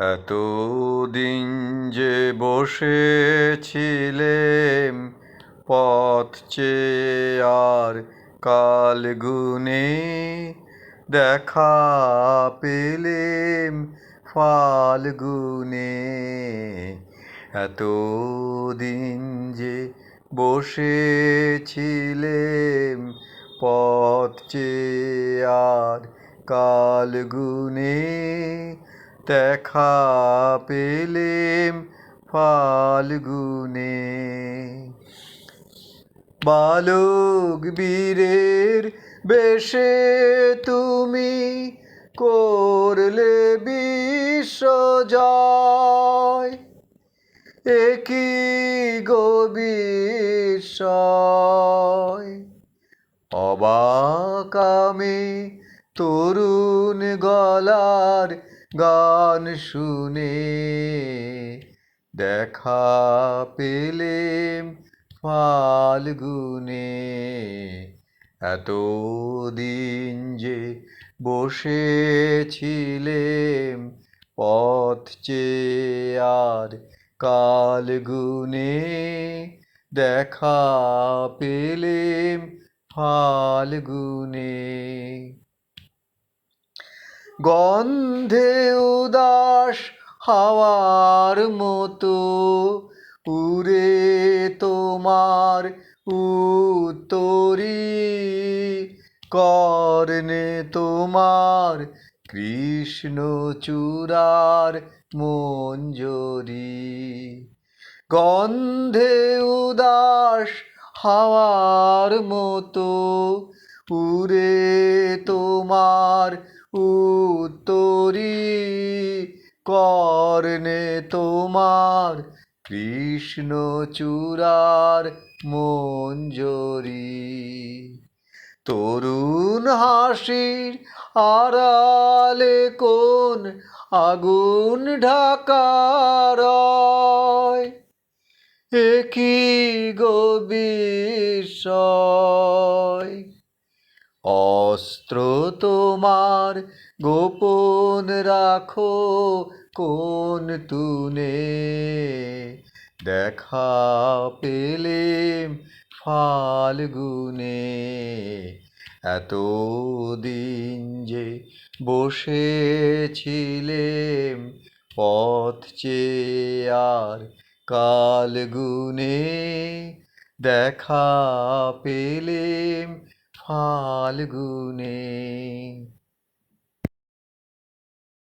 এতদিন যে বসেছিলেম, পথ চেয়ে আর কাল গুনে দেখা পেলেম, ফাল্গুনে। এতদিন যে বসেছিলেম, পথ চেয়ে আর কাল গুনে দেখা পেলেম ফাল্গুনে। বালক বীরের বেশে তুমি করলে বিশ্বজয় একই গবিষয় অবাক তরুণ গলার গান শুনে দেখা পেলেম ফাল্গুনে। এতদিন যে বসেছিলেম পথ চেয়ে আর কাল গুনে দেখা পেলেম ফাল্গুনে। গন্ধে উদাস হাওয়ার মতো। উড়ে তোমার উত্তরি কর্ণে তোমার কৃষ্ণ চূড়ার মঞ্জরি। গন্ধে উদাস হাওয়ার মতো উড়ে তোমার উত্তরি কর্ণে তোমার কৃষ্ণ চূড়ার মঞ্জরি। তরুণ হাসির আড়ালে কোন আগুন ঢাকার? একই গবিষয় অস্ত্র তোমার গোপন রাখো, কোন তুনে? দেখা পেলেম ফাল্গুনে। এতদিন যে বসেছিলেম, পথ চেয়ে আর কাল গুনে দেখা পেলেম ফাল্গুনে